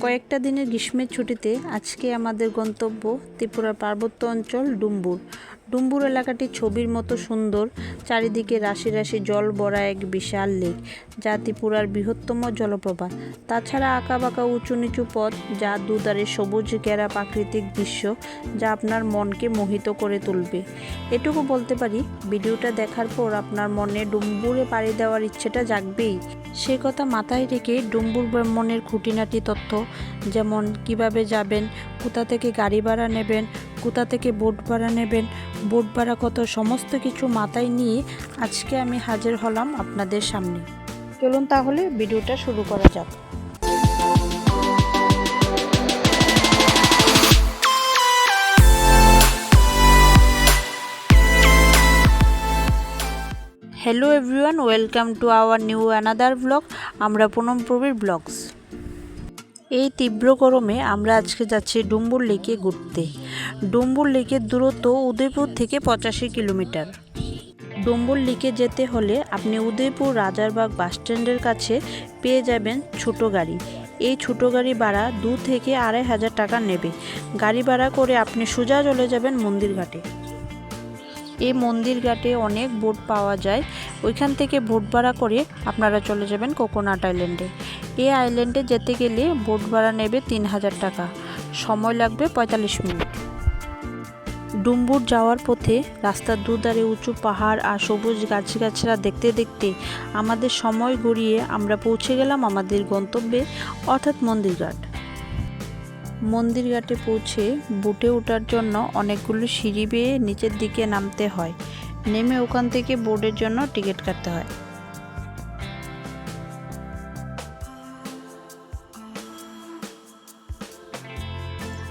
কয়েকটা দিনের গ্রীষ্মের ছুটিতে আজকে আমাদের গন্তব্য ত্রিপুরার পার্বত্য অঞ্চল ডুম্বুর। ডুম্বুর এলাকাটি ছবির মতো সুন্দর। চারিদিকে রাশি রাশি জল ভরা এক বিশাল লেক যা ত্রিপুরার বৃহত্তম জলপ্রপাত। তাছাড়া আঁকাবাঁকা উঁচু নিচু পথ, যা দুধারে সবুজ ঘেরা প্রাকৃতিক দৃশ্য, যা আপনার মনকে মোহিত করে তুলবে। এটুকু বলতে পারি, ভিডিওটা দেখার পর আপনার মনে ডুম্বুরে পাড়ি দেওয়ার ইচ্ছেটা জাগবেই। সে কথা মাথায় রেখে ডুম্বুর ভ্রমণের খুঁটিনাটি তথ্য, যেমন কীভাবে যাবেন, কোথা থেকে গাড়ি ভাড়া নেবেন কোথা থেকে বোট ভাড়া নেবেন। বোট ভাড়া কত? সমস্ত কিছু মাথায় নিয়ে আজকে আমি হাজির হলাম আপনাদের সামনে। চলুন তাহলে ভিডিওটা শুরু করা যাক। Hello everyone welcome to our new another blog আমরা পুনম প্রবীর ব্লগস এই তীব্র গরমে আমরা আজকে যাচ্ছি ডুম্বুর লেকে ঘুরতে। ডুম্বুর লেকের দূরত্ব উদয়পুর থেকে পঁচাশি কিলোমিটার। ডুম্বুর লেকে যেতে হলে আপনি উদয়পুর রাজারবাগ বাসস্ট্যান্ডের কাছে পেয়ে যাবেন ছোট গাড়ি। এই ছোট গাড়ি ভাড়া দু থেকে আড়াই হাজার টাকা নেবে। গাড়ি ভাড়া করে আপনি সোজা চলে যাবেন মন্দির ঘাটে এই মন্দির ঘাটে অনেক বোট পাওয়া যায়। ওইখান থেকে বোট ভাড়া করে আপনারা চলে যাবেন কোকোনাট আইল্যান্ডে। এই আইল্যান্ডে যেতে গেলে বোট ভাড়া নেবে তিন হাজার টাকা। সময় লাগবে পঁয়তাল্লিশ মিনিট। ডুম্বুর যাওয়ার পথে রাস্তার দুধারে উঁচু পাহাড় আর সবুজ গাছগাছরা দেখতে দেখতে আমাদের সময় গড়িয়ে আমরা পৌঁছে গেলাম আমাদের গন্তব্যে অর্থাৎ মন্দিরঘাট মন্দিরঘাটে পৌঁছে বুটে ওঠার জন্য অনেকগুলো সিঁড়ি বেয়ে নিচের দিকে নামতে হয়। নেমে ওখান থেকে বোর্ডের জন্য টিকিট কাটতে হয়।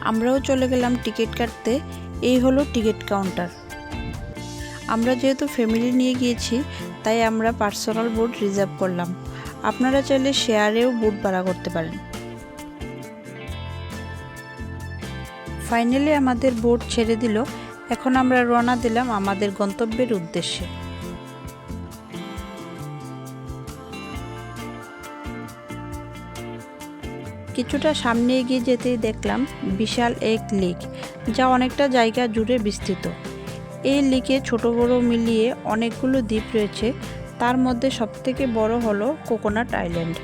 আমরাও চলে গেলাম টিকিট কাটতে। এই হলো টিকিট কাউন্টার। আমরা যেহেতু ফ্যামিলি নিয়ে গিয়েছি, তাই আমরা পার্সোনাল বোট রিজার্ভ করলাম। আপনারা চাইলে শেয়ারেও বুট ভাড়া করতে পারেন। ফাইনালি আমাদের বোট ছেড়ে দিল। এখন আমরা রওনা দিলাম আমাদের গন্তব্যের উদ্দেশ্যে। কিছুটা সামনে এগিয়ে যেতেই দেখলাম বিশাল এক লেক যা অনেকটা জায়গা জুড়ে বিস্তৃত। এই লেকে ছোট বড় মিলিয়ে অনেকগুলো দ্বীপ রয়েছে। তার মধ্যে সবথেকে বড় হলো কোকোনাট আইল্যান্ড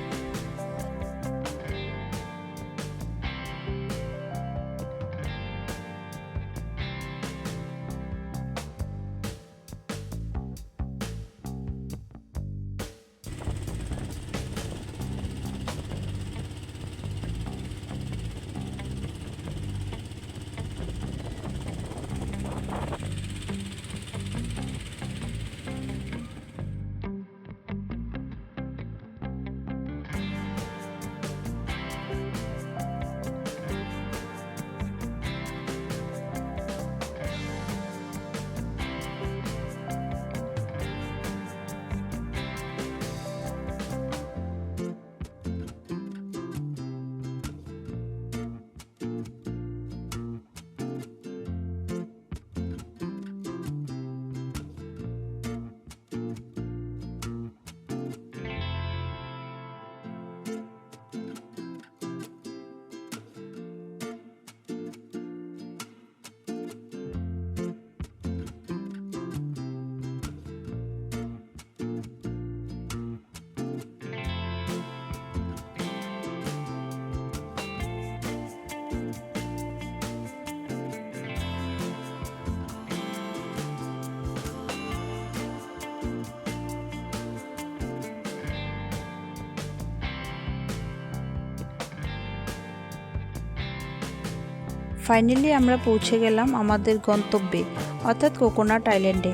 ফাইনালি আমরা পৌঁছে গেলাম আমাদের গন্তব্যে, অর্থাৎ কোকোনাট আইল্যান্ডে।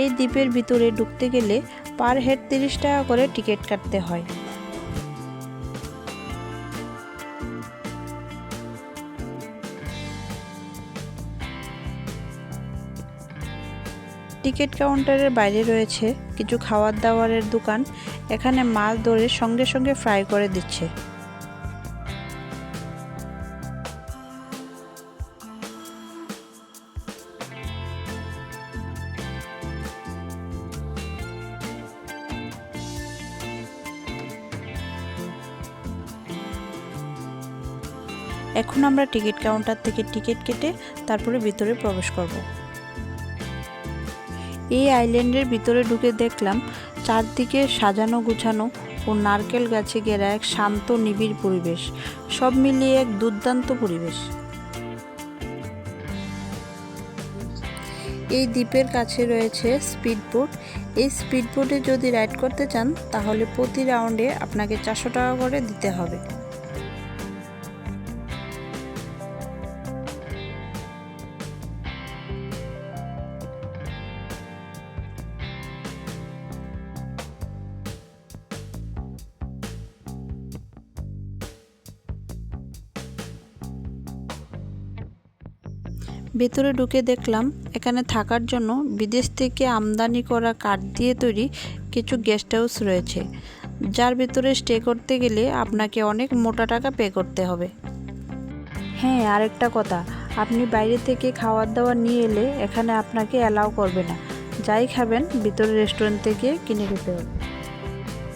এই দ্বীপের ভিতরে ঢুকতে গেলে পার হেড তিরিশ টাকা করে টিকিট কাটতে হয়। টিকিট কাউন্টারের বাইরে রয়েছে কিছু খাওয়ার দাওয়ারের দোকান, এখানে মাছ ধরে সঙ্গে সঙ্গে ফ্রাই করে দিচ্ছে। এখন আমরা টিকিট কাউন্টার থেকে টিকিট কেটে তারপরে ভিতরে প্রবেশ করব। এই আইল্যান্ডের ভিতরে ঢুকে দেখলাম চারদিকে সাজানো গুছানো ও নারকেল গাছে ঘেরা এক শান্ত, নিবিড় পরিবেশ। সব মিলিয়ে এক দুর্দান্ত পরিবেশ। এই দ্বীপের কাছে রয়েছে স্পিডবোট। এই স্পিডবোটে যদি রাইড করতে চান, তাহলে প্রতি রাউন্ডে আপনাকে চারশো টাকা করে দিতে হবে। ভেতরে ঢুকে দেখলাম এখানে থাকার জন্য বিদেশ থেকে আমদানি করা কাঠ দিয়ে তৈরি কিছু গেস্ট হাউস রয়েছে, যার ভেতরে স্টে করতে গেলে আপনাকে অনেক মোটা টাকা পে করতে হবে। হ্যাঁ আরেকটা কথা, আপনি বাইরে থেকে খাবার দাবার নিয়ে এলে এখানে আপনাকে অ্যালাউ করবে না। যাই খাবেন ভিতরে রেস্টুরেন্ট থেকে কিনে খেতে হবে।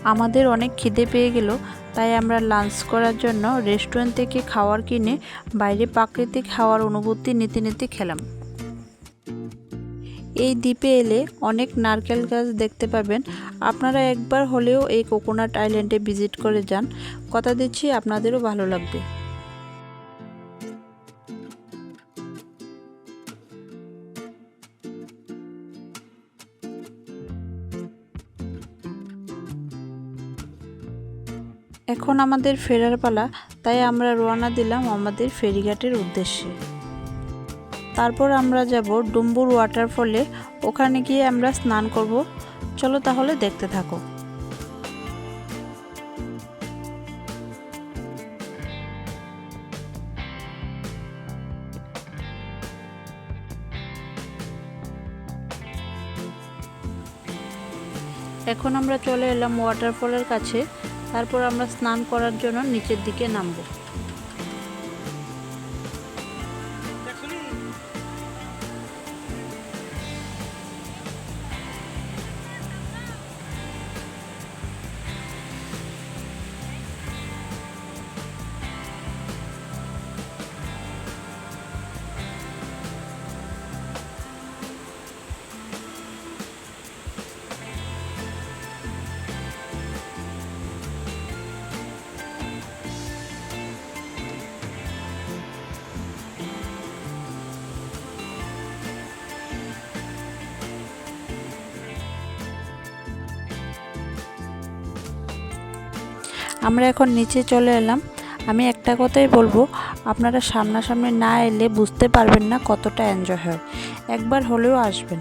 আমাদের অনেক খিদে পেয়ে গেল, তাই আমরা লাঞ্চ করার জন্য রেস্টুরেন্ট থেকে খাওয়ার কিনে বাইরে প্রাকৃতিক খাওয়ার অনুভূতি নিতে নিতে খেলাম। এই দ্বীপে এলে অনেক নারকেল গাছ দেখতে পাবেন। আপনারা একবার হলেও এই কোকোনাট আইল্যান্ডে ভিজিট করে যান। কথা দিচ্ছি, আপনাদেরও ভালো লাগবে। এখন আমাদের ফেরার পালা, তাই আমরা রওনা দিলাম আমাদের ফেরিঘাটের উদ্দেশ্যে। তারপর আমরা যাব ডুম্বুর ওয়াটারফলে, ওখানে গিয়ে আমরা স্নান করব। চলো তাহলে দেখতে থাকো। এখন আমরা চলে এলাম ওয়াটারফলের কাছে। তারপর আমরা স্নান করার জন্য নিচের দিকে নামবো। আমরা এখন নিচে চলে এলাম। আমি একটা কথাই বলব, আপনারা সামনাসামনি না এলে বুঝতে পারবেন না কতটা এনজয় হয়। একবার হলেও আসবেন।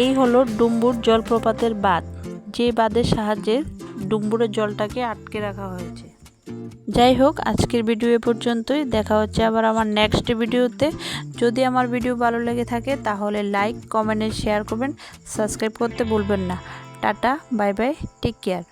এই হলো ডুম্বুর জলপ্রপাতের বাঁধ, যে বাঁধের সাহায্যে ডুম্বুরের জলটাকে আটকে রাখা হয়েছে। যাই হোক, আজকের ভিডিও এ পর্যন্তই। দেখা হচ্ছে আবার আমার নেক্সট ভিডিওতে। যদি আমার ভিডিও ভালো লেগে থাকে, তাহলে লাইক কমেন্ট শেয়ার করবেন। সাবস্ক্রাইব করতে ভুলবেন না। Tata bye bye take care